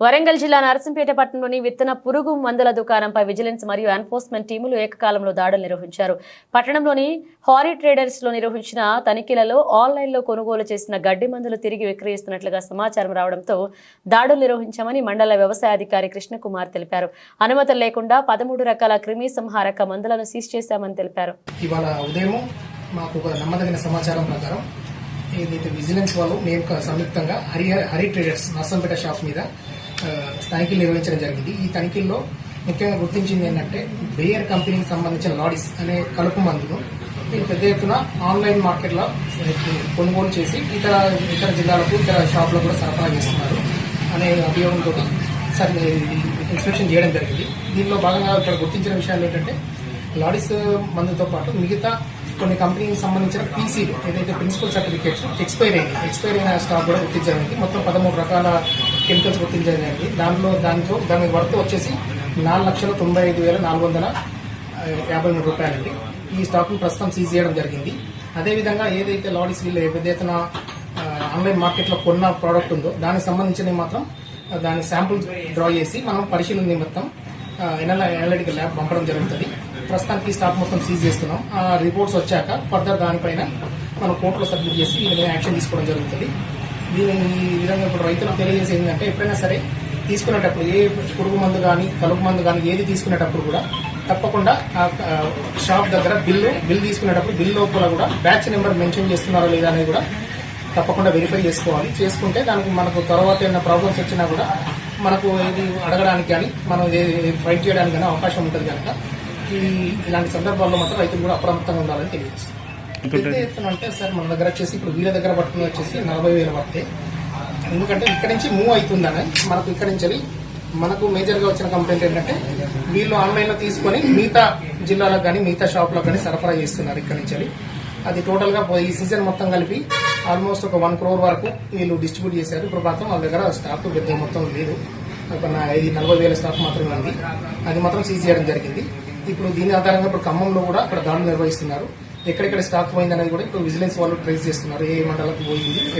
వరంగల్ జిల్లా నరసింపేట పట్టణంలోని విత్తన పురుగు మందుల దుకాణంపై విజిలెన్స్ మరియు ఎన్ఫోర్స్మెంట్ టీములు ఏకకాలంలో దాడులు నిర్వహించారు. పట్టణంలోని హారీ ట్రేడర్స్లో నిర్వహించిన తనిఖీలలో ఆన్లైన్లో కొనుగోలు చేసిన గడ్డి మందులు తిరిగి విక్రయిస్తున్నట్లుగా సమాచారం రావడంతో దాడులు నిర్వహించామని మండల వ్యవసాయ అధికారి కృష్ణకుమార్ తెలిపారు. అనుమతులు లేకుండా పదమూడు రకాల క్రిమి సంహారక మందులను సీజ్ చేశామని తెలిపారు. ఇవాళ ఉదయం మాకు నమ్మదగిన సమాచారం ప్రకారం ఏదైతే విజిలెన్స్ వాళ్ళు మేము సంయుక్తంగా హరి హరి ట్రేడర్స్ నర్సంపేట షాప్ మీద తనిఖీలు నిర్వహించడం జరిగింది. ఈ తనిఖీల్లో ముఖ్యంగా గుర్తించింది ఏంటంటే బేయర్ కంపెనీకి సంబంధించిన లాడీస్ అనే కలుపు మందును దీన్ని పెద్ద ఎత్తున ఆన్లైన్ మార్కెట్లో కొనుగోలు చేసి ఇతర ఇతర జిల్లాలకు ఇతర షాపులకు కూడా సరఫరా చేస్తున్నారు అనే అభియోగంతో సార్ ఇన్స్పెక్షన్ చేయడం జరిగింది. దీనిలో భాగంగా ఇక్కడ గుర్తించిన విషయాలు ఏంటంటే లాడీస్ మందుతో పాటు మిగతా కొన్ని కంపెనీకి సంబంధించిన పీసీలు ఏదైతే ప్రిన్సిపల్ సర్టిఫికేట్స్ ఎక్స్పైర్ అయింది ఎక్స్పైర్ అయిన స్టాక్ కూడా గుర్తించడానికి మొత్తం పదమూడు రకాల కెమికల్స్ గుర్తించడానికి. దానిలో దానితో దాని వర్త్ వచ్చేసి నాలుగు లక్షల తొంభై ఐదు వేల నాలుగు వందల యాభై మూడు రూపాయలండి. ఈ స్టాక్ను ప్రస్తుతం సీజ్ చేయడం జరిగింది. అదేవిధంగా ఏదైతే లాడీస్ వీళ్ళు ఏదైతే ఆన్లైన్ మార్కెట్లో కొన్న ప్రోడక్ట్ ఉందో దానికి సంబంధించినవి మాత్రం దాని శాంపుల్ డ్రా చేసి మనం పరిశీలన నిమిత్తం ఎనలిటికల్ ల్యాబ్ పంపడం జరుగుతుంది. ప్రస్తుతానికి స్టాక్ మొత్తం సీజ్ చేస్తున్నాం. ఆ రిపోర్ట్స్ వచ్చాక ఫర్దర్ దానిపైన మనం కోర్టులో సబ్మిట్ చేసి యాక్షన్ తీసుకోవడం జరుగుతుంది. దీనిని ఈ విధంగా ఇప్పుడు రైతులకు తెలియజేసేది ఏంటంటే ఎప్పుడైనా సరే తీసుకునేటప్పుడు ఏ పురుగు మందు కానీ కలుపు మందు కానీ ఏది తీసుకునేటప్పుడు కూడా తప్పకుండా ఆ షాప్ దగ్గర బిల్లు బిల్ తీసుకునేటప్పుడు బిల్ లోపల కూడా బ్యాచ్ నెంబర్ మెన్షన్ చేస్తున్నారో లేదా అనేది కూడా తప్పకుండా వెరిఫై చేసుకోవాలి. చేసుకుంటే దానికి మనకు తర్వాత ఏమైనా ప్రాబ్లమ్స్ వచ్చినా కూడా మనకు ఏది అడగడానికి కానీ మనం ఫైట్ చేయడానికి కానీ అవకాశం ఉంటుంది కనుక ఈ ఇలాంటి సందర్భాల్లో మాత్రం రైతులు కూడా అప్రమత్తంగా ఉండాలని తెలియజేస్తుంది పెద్ద ఎత్తున అంటే సార్ మన దగ్గర వచ్చేసి ఇప్పుడు వీళ్ళ దగ్గర పట్టుకుని వచ్చేసి నలభై వేల ఎందుకంటే ఇక్కడ నుంచి మూవ్ అవుతుందని మనకు ఇక్కడ నుంచి మనకు మేజర్గా వచ్చిన కంప్లైంట్ ఏంటంటే వీళ్ళు ఆన్లైన్లో తీసుకొని మిగతా జిల్లాలకు కానీ మిగతా షాపులకు కానీ సరఫరా చేస్తున్నారు ఇక్కడ నుంచి అది టోటల్గా ఈ సీజన్ మొత్తం కలిపి ఆల్మోస్ట్ ఒక వన్ క్రోర్ వరకు వీళ్ళు డిస్ట్రిబ్యూట్ చేశారు. ఇప్పుడు మాత్రం వాళ్ళ దగ్గర స్టాక్ పెద్ద మొత్తం లేదు. ఒక ఇది నలభై వేల స్టాక్ మాత్రమే ఉంది. అది మాత్రం సీజ్ చేయడం జరిగింది. ఇప్పుడు దీని ఆధారంగా ఇప్పుడు ఖమ్మంలో కూడా అక్కడ దాడులు నిర్వహిస్తున్నారు. ఎక్కడెక్కడ స్టాక్ పోయింది అనేది కూడా ఇప్పుడు విజిలెన్స్ వాళ్ళు ట్రేస్ చేస్తున్నారు. ఏ మండలకు పోయింది